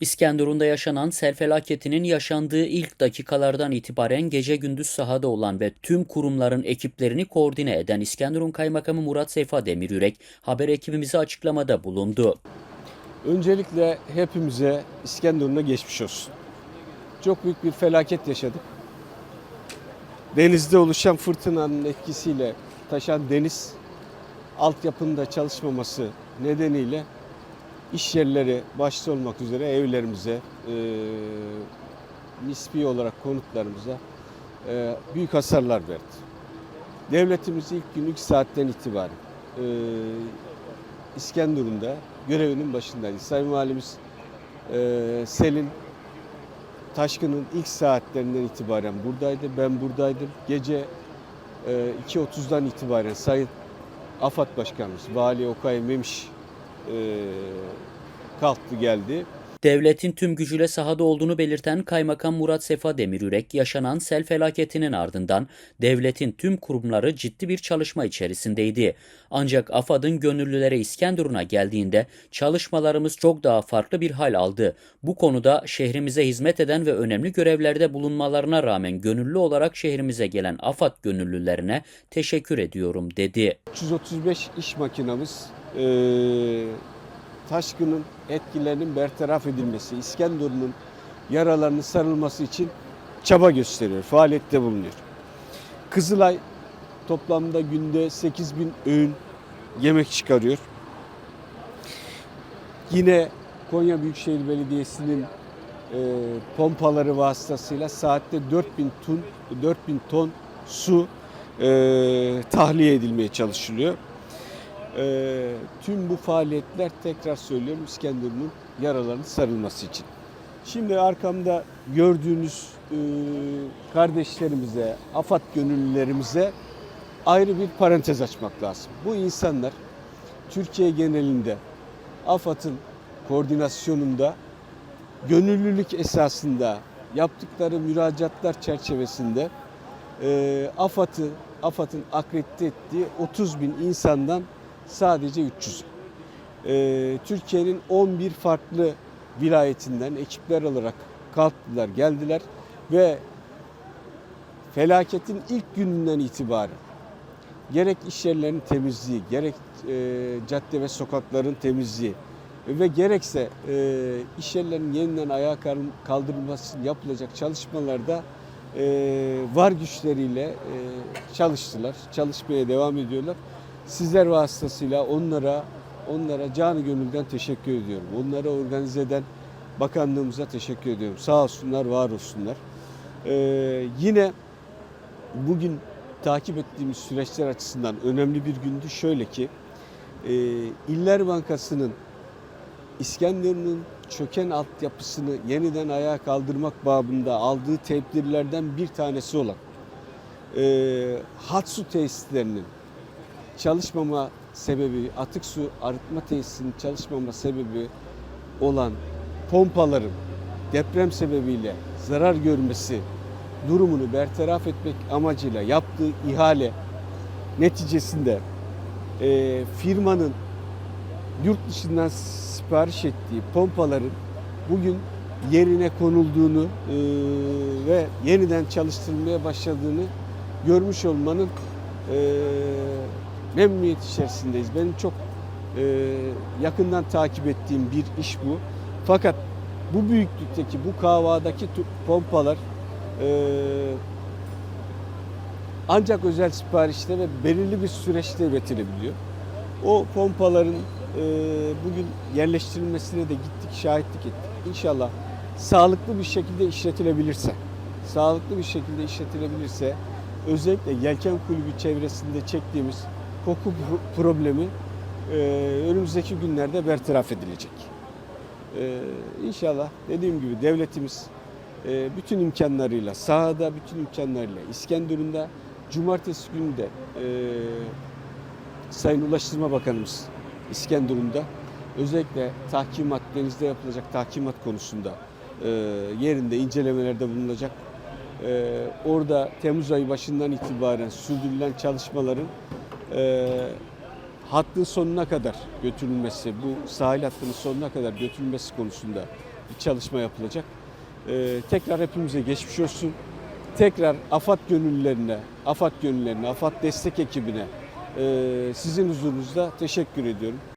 İskenderun'da yaşanan sel felaketinin yaşandığı ilk dakikalardan itibaren gece gündüz sahada olan ve tüm kurumların ekiplerini koordine eden İskenderun Kaymakamı Murat Seyfa Demiryürek haber ekibimize açıklamada bulundu. Öncelikle hepimize İskenderun'a geçmiş olsun. Çok büyük bir felaket yaşadık. Denizde oluşan fırtınanın etkisiyle taşan deniz altyapının da çalışmaması nedeniyle iş yerleri başta olmak üzere evlerimize, e, nispi olarak konutlarımıza e, büyük hasarlar verdi. Devletimiz ilk gün ilk saatten itibaren e, İskenderun'da görevinin başındaydı. Sayın Valimiz e, Selin Taşkın'ın ilk saatlerinden itibaren buradaydı. Ben buradaydım. Gece e, 2.30'dan itibaren Sayın AFAD Başkanımız Vali Okay Memiş e, kalktı geldi. Devletin tüm gücüyle sahada olduğunu belirten Kaymakam Murat Sefa Demiryürek, yaşanan sel felaketinin ardından devletin tüm kurumları ciddi bir çalışma içerisindeydi. Ancak AFAD'ın gönüllülere İskenderun'a geldiğinde çalışmalarımız çok daha farklı bir hal aldı. Bu konuda şehrimize hizmet eden ve önemli görevlerde bulunmalarına rağmen gönüllü olarak şehrimize gelen AFAD gönüllülerine teşekkür ediyorum dedi. 335 iş makinamız e, taşkının etkilerinin bertaraf edilmesi, İskenderun'un yaralarının sarılması için çaba gösteriyor, faaliyette bulunuyor. Kızılay toplamda günde 8 bin öğün yemek çıkarıyor. Yine Konya Büyükşehir Belediyesi'nin e, pompaları vasıtasıyla saatte 4000 ton 4000 ton su e, tahliye edilmeye çalışılıyor. E, tüm bu faaliyetler tekrar söylüyorum İskenderun'un yaralarının sarılması için. Şimdi arkamda gördüğünüz e, kardeşlerimize, AFAD gönüllülerimize ayrı bir parantez açmak lazım. Bu insanlar Türkiye genelinde AFAD'ın koordinasyonunda gönüllülük esasında yaptıkları müracaatlar çerçevesinde e, AFAD'ı AFAD'ın akredite ettiği 30 bin insandan sadece 300. E, Türkiye'nin 11 farklı vilayetinden ekipler olarak kalktılar, geldiler ve felaketin ilk gününden itibaren gerek iş yerlerinin temizliği, gerek e, cadde ve sokakların temizliği ve gerekse e, iş yerlerinin yeniden ayağa kal- kaldırılması için yapılacak çalışmalarda e, var güçleriyle e, çalıştılar, çalışmaya devam ediyorlar. Sizler vasıtasıyla onlara onlara canı gönülden teşekkür ediyorum. Onlara organize eden bakanlığımıza teşekkür ediyorum. Sağ olsunlar, var olsunlar. E, yine bugün takip ettiğimiz süreçler açısından önemli bir gündü. Şöyle ki e, İller Bankası'nın İskenderun'un çöken altyapısını yeniden ayağa kaldırmak babında aldığı tedbirlerden bir tanesi olan e, hat su tesislerinin çalışmama sebebi, atık su arıtma tesisinin çalışmama sebebi olan pompaların deprem sebebiyle zarar görmesi durumunu bertaraf etmek amacıyla yaptığı ihale neticesinde e, firmanın yurt dışından sipariş ettiği pompaların bugün yerine konulduğunu e, ve yeniden çalıştırılmaya başladığını görmüş olmanın e, memnuniyet içerisindeyiz. Benim çok e, yakından takip ettiğim bir iş bu. Fakat bu büyüklükteki, bu kavadaki pompalar e, ancak özel siparişte ve belirli bir süreçte üretilebiliyor. O pompaların e, bugün yerleştirilmesine de gittik, şahitlik ettik. İnşallah sağlıklı bir şekilde işletilebilirse, sağlıklı bir şekilde işletilebilirse özellikle Yelken Kulübü çevresinde çektiğimiz koku pro- problemi e, önümüzdeki günlerde bertaraf edilecek. E, inşallah dediğim gibi devletimiz e, bütün imkanlarıyla, sahada bütün imkanlarıyla İskenderun'da cumartesi günü de e, Sayın Ulaştırma Bakanımız İskenderun'da özellikle tahkimat, denizde yapılacak tahkimat konusunda e, yerinde incelemelerde bulunacak. E, orada Temmuz ayı başından itibaren sürdürülen çalışmaların e, hattın sonuna kadar götürülmesi, bu sahil hattının sonuna kadar götürülmesi konusunda bir çalışma yapılacak. Ee, tekrar hepimize geçmiş olsun. Tekrar AFAD gönüllülerine, AFAD gönüllülerine, AFAD destek ekibine e, sizin huzurunuzda teşekkür ediyorum.